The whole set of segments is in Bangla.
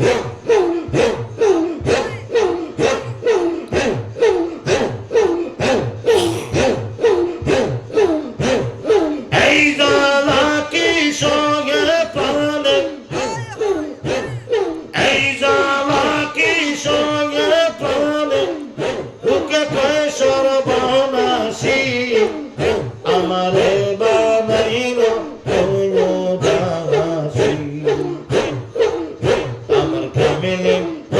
Yeah. Minute.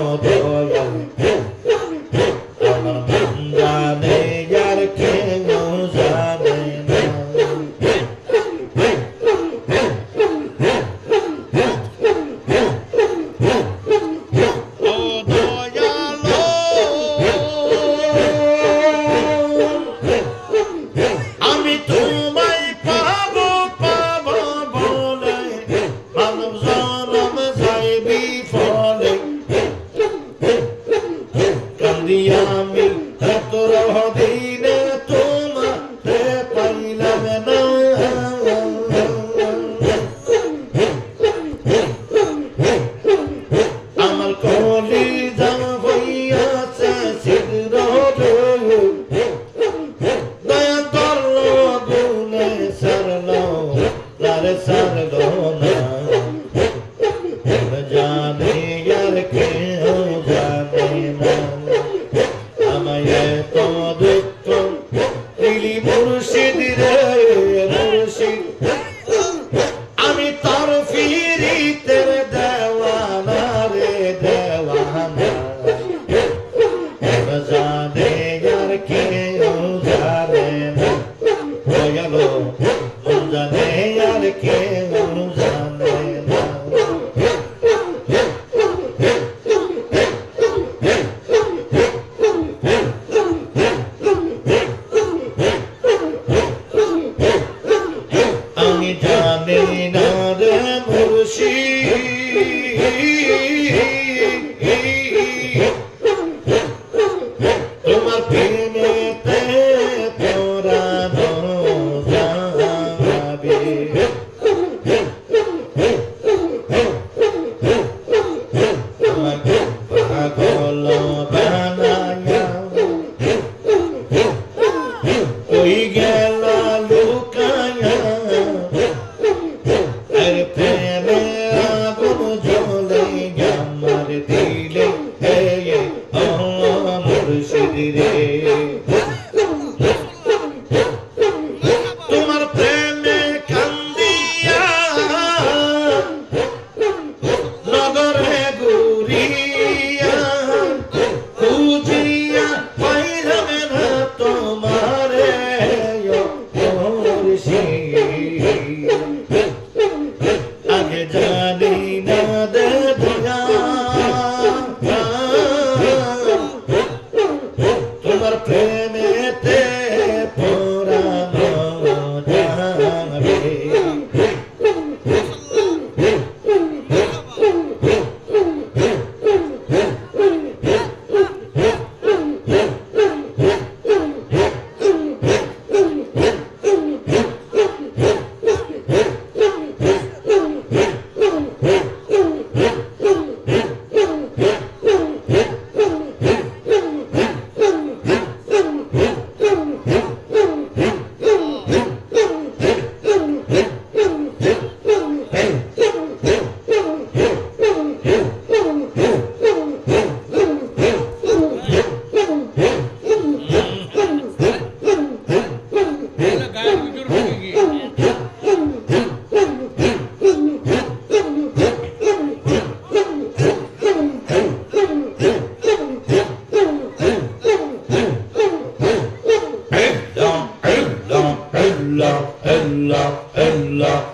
Hey. দিয়া আমায় এত দুঃখ দিলি মুর্শিদ রে মুর্শিদ। আমি তার ফিরিতে দেওয়ানা। কে Hey. Hello, hello,